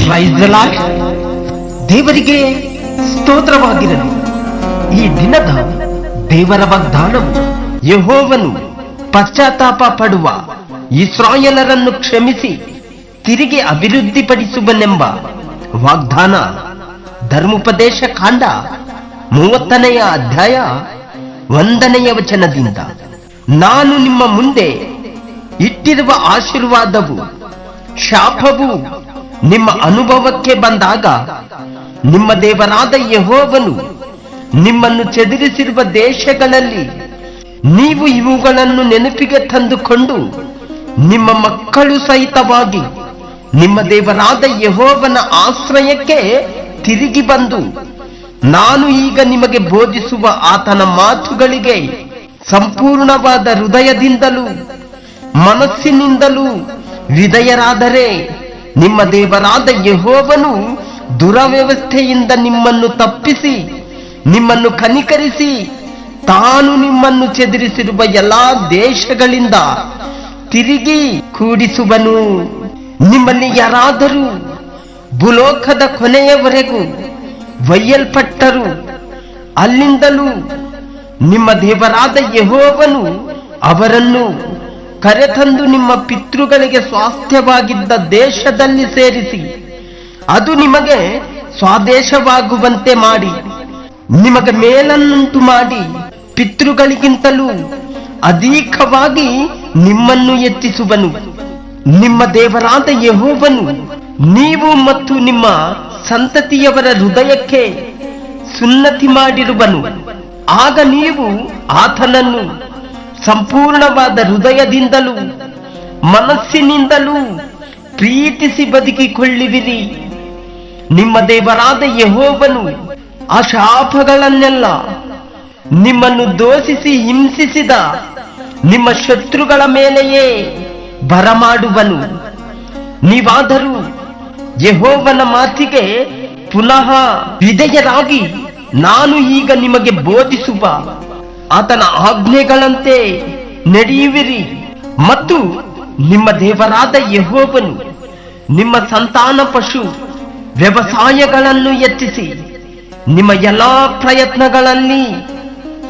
Praise the lord. ದೇವರಿಗೆ ಸ್ತೋತ್ರವಾಗಿರಲಿ ಈ ದಿನದ ದೇವರ ವಾಗ್ದಾನವು ಯಹೋವನು ಪಶ್ಚಾತ್ತಾಪ ಪಡುವ ಇಸ್ರಾಯೇಲರನ್ನು ಕ್ಷಮಿಸಿ ತಿರುಗಿ ಅಭಿವೃದ್ಧಿಪಡಿಸುವನೆಂಬ ವಾಗ್ದಾನ ಧರ್ಮೋಪದೇಶ ಕಾಂಡ ಮೂವತ್ತನೆಯ ಅಧ್ಯಾಯ ಒಂದನೆಯ ವಚನದಿಂದ ನಾನು ನಿಮ್ಮ ಮುಂದೆ ಇಟ್ಟಿರುವ ಆಶೀರ್ವಾದವು ಶಾಪವು ನಿಮ್ಮ ಅನುಭವಕ್ಕೆ ಬಂದಾಗ ನಿಮ್ಮ ದೇವರಾದ ಯಹೋವನು ನಿಮ್ಮನ್ನು ಚದುರಿಸಿರುವ ದೇಶಗಳಲ್ಲಿ ನೀವು ಇವುಗಳನ್ನು ನೆನಪಿಗೆ ತಂದುಕೊಂಡು ನಿಮ್ಮ ಮಕ್ಕಳು ಸಹಿತವಾಗಿ ನಿಮ್ಮ ದೇವರಾದ ಯಹೋವನ ಆಶ್ರಯಕ್ಕೆ ತಿರುಗಿ ಬಂದು ನಾನು ಈಗ ನಿಮಗೆ ಬೋಧಿಸುವ ಆತನ ಮಾತುಗಳಿಗೆ ಸಂಪೂರ್ಣವಾದ ಹೃದಯದಿಂದಲೂ ಮನಸ್ಸಿನಿಂದಲೂ ವಿಧೇಯರಾದರೆ ನಿಮ್ಮ ದೇವರಾದ ಯಹೋವನು ದುರವ್ಯವಸ್ಥೆಯಿಂದ ನಿಮ್ಮನ್ನು ತಪ್ಪಿಸಿ, ನಿಮ್ಮನ್ನು ಕನಿಕರಿಸಿ, ತಾನು ನಿಮ್ಮನ್ನು ಚೆದರಿಸಿರುವ ಎಲ್ಲಾ ದೇಶಗಳಿಂದ ತಿರುಗಿ ಕೂಡಿಸುವನು. ನಿಮ್ಮಲ್ಲಿ ಯಾರಾದರೂ ಭೂಲೋಕದ ಕೊನೆಯವರೆಗೂ ಒಯ್ಯಲ್ಪಟ್ಟರು, ಅಲ್ಲಿಂದಲೂ ನಿಮ್ಮ ದೇವರಾದ ಯಹೋವನು ಅವರನ್ನು ಕರೆತಂದು ನಿಮ್ಮ ಪಿತೃಗಳಿಗೆ ಸ್ವಾಸ್ಥ್ಯವಾಗಿದ್ದ ದೇಶದಲ್ಲಿ ಸೇರಿಸಿ. ಅದು ನಿಮಗೆ ಸ್ವಾದೇಶವಾಗುವಂತೆ ಮಾಡಿ. ನಿಮಗೆ ಮೇಲನ್ನುಂಟು ಮಾಡಿ. ಪಿತೃಗಳಿಗಿಂತಲೂ ಅಧಿಕವಾಗಿ ನಿಮ್ಮನ್ನು ಎತ್ತಿಸುವನು. ನಿಮ್ಮ ದೇವರಾದ ಯಹೋವನು ನೀವು ಮತ್ತು ನಿಮ್ಮ ಸಂತತಿಯವರ ಹೃದಯಕ್ಕೆ ಸುನ್ನತಿ ಮಾಡಿರುವನು. ಆಗ ನೀವು ಆತನನ್ನು ಸಂಪೂರ್ಣವಾದ ಹೃದಯದಿಂದಲೂ, ಮನಸ್ಸಿನಿಂದಲೂ ಪ್ರೀತಿಸಿ ಬದುಕಿಕೊಳ್ಳಿವಿರಿ. ನಿಮ್ಮ ದೇವರಾದ ಯಹೋವನು ಆ ಶಾಪಗಳನ್ನೆಲ್ಲ ನಿಮ್ಮನ್ನು ದೋಷಿಸಿ ಹಿಂಸಿಸಿದ ನಿಮ್ಮ ಶತ್ರುಗಳ ಮೇಲೆಯೇ ಬರಮಾಡುವನು. ನೀವಾದರೂ ಯಹೋವನ ಮಾತಿಗೆ ಪುನಃ ವಿಧೇಯರಾಗಿ ನಾನು ಈಗ ನಿಮಗೆ ಬೋಧಿಸುವ ಆತನ ಆಜ್ಞೆಗಳಂತೆ ನಡೆಯುವಿರಿ. ಮತ್ತು ನಿಮ್ಮ ದೇವರಾದ ಯಹೋಬನು ನಿಮ್ಮ ಸಂತಾನ ಪಶು ವ್ಯವಸಾಯಗಳನ್ನು ಎತ್ತಿಸಿ ನಿಮ್ಮ ಎಲ್ಲಾ ಪ್ರಯತ್ನಗಳಲ್ಲಿ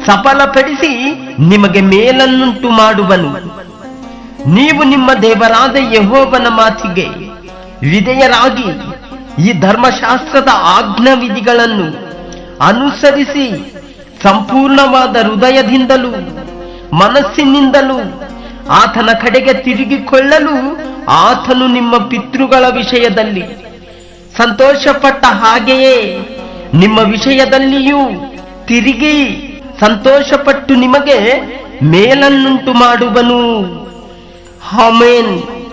ಸಫಲಪಡಿಸಿ ನಿಮಗೆ ಮೇಲನ್ನುಂಟು ಮಾಡುವನು. ನೀವು ನಿಮ್ಮ ದೇವರಾದ ಯಹೋಬನ ಮಾತಿಗೆ ವಿಧೇಯರಾಗಿ ಈ ಧರ್ಮಶಾಸ್ತ್ರದ ಆಜ್ಞಾ ವಿಧಿಗಳನ್ನು ಅನುಸರಿಸಿ ಸಂಪೂರ್ಣವಾದ ಹೃದಯದಿಂದಲೂ, ಮನಸ್ಸಿನಿಂದಲೂ ಆತನ ಕಡೆಗೆ ತಿರುಗಿಕೊಳ್ಳಲು ಆತನು ನಿಮ್ಮ ಪಿತೃಗಳ ವಿಷಯದಲ್ಲಿ ಸಂತೋಷಪಟ್ಟ ಹಾಗೆಯೇ ನಿಮ್ಮ ವಿಷಯದಲ್ಲಿಯೂ ತಿರುಗಿ ಸಂತೋಷಪಟ್ಟು ನಿಮಗೆ ಮೇಲನ್ನುಂಟು ಮಾಡುವನು. ಆಮೇನ್.